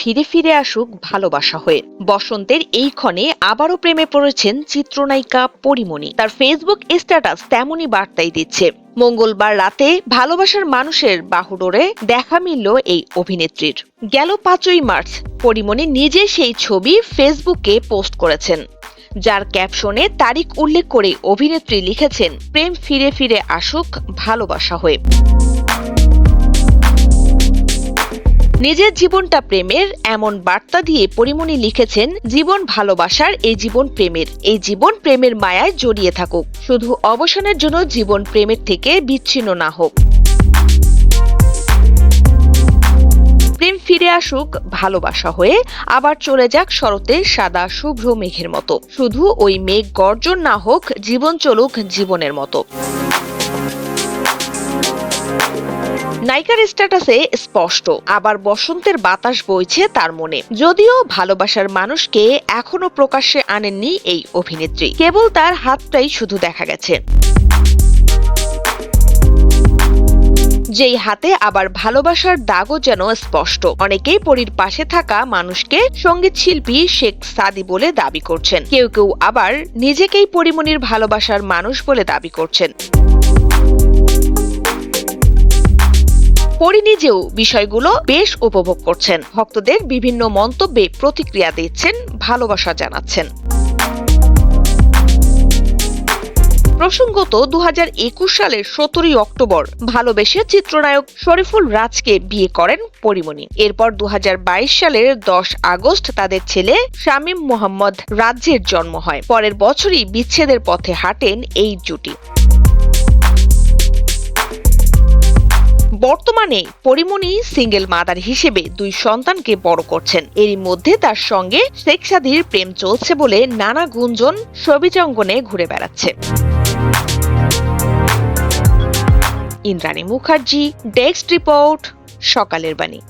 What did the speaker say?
ফিরে ফিরে আসুক ভালোবাসা হয়ে। বসন্তের এই ক্ষণে আবারও প্রেমে পড়েছেন চিত্রনায়িকা পরিমণি। তার ফেসবুক স্ট্যাটাস তেমনই বার্তাই দিচ্ছে। মঙ্গলবার রাতে ভালোবাসার মানুষের বাহুডোরে দেখা মিলল এই অভিনেত্রীর। গেল পাঁচই মার্চ, পরিমণি নিজে সেই ছবি ফেসবুকে পোস্ট করেছেন। যার ক্যাপশনে তারিখ উল্লেখ করে অভিনেত্রী লিখেছেন, প্রেম ফিরে ফিরে আসুক ভালোবাসা হয়ে। নিজের জীবনটা প্রেমের এমন বার্তা দিয়ে পরিমণি লিখেছেন, জীবন ভালোবাসার এই জীবন প্রেমের। এই জীবন প্রেমের মায়ায় জড়িয়ে থাকুক। শুধু অবসানের জন্য জীবন প্রেমের থেকে বিচ্ছিন্ন না হোক। প্রেম ফিরে আসুক ভালোবাসা হয়ে, আবার চলে যাক শরতের সাদা শুভ্র মেঘের মতো। শুধু ওই মেঘ গর্জন না হোক, জীবন চলুক জীবনের মতো। নায়িকার স্ট্যাটাসে স্পষ্ট, আবার বসন্তের বাতাস বইছে তার মনে। যদিও ভালোবাসার মানুষকে এখনও প্রকাশ্যে আনেননি এই অভিনেত্রী। কেবল তার হাতটাই শুধু দেখা গেছে। যেই হাতে আবার ভালোবাসার দাগও যেন স্পষ্ট। অনেকেই পরীর পাশে থাকা মানুষকে সংগীত শিল্পী শেখ সাদি বলে দাবি করছেন। কেউ কেউ আবার নিজেকেই পরিমণির ভালোবাসার মানুষ বলে দাবি করছেন। পরি নিজেও বিষয়গুলো বেশ উপভোগ করছেন। ভক্তদের বিভিন্ন মন্তব্যে প্রতিক্রিয়া দিচ্ছেন, ভালোবাসা জানাচ্ছেন। প্রসঙ্গত দু হাজার একুশ সালের সতেরোই অক্টোবর ভালোবেসে চিত্রনায়ক শরীফুল রাজকে বিয়ে করেন পরিমণি। এরপর দু হাজার বাইশ সালের দশ আগস্ট তাদের ছেলে শামীম মোহাম্মদ রাজ্যের জন্ম হয়। পরের বছরই বিচ্ছেদের পথে হাঁটেন এই জুটি। বর্তমানে পরিমণি সিঙ্গেল মাদার হিসেবে দুই সন্তানকে বড় করছেন। এরই মধ্যে তার সঙ্গে শেখ সাদির প্রেম চলছে বলে নানা গুঞ্জন সবিজঙ্গনে ঘুরে বেড়াচ্ছে। ইন্দ্রাণী মুখার্জি, ডেস্ক রিপোর্ট, সকালের বাণী।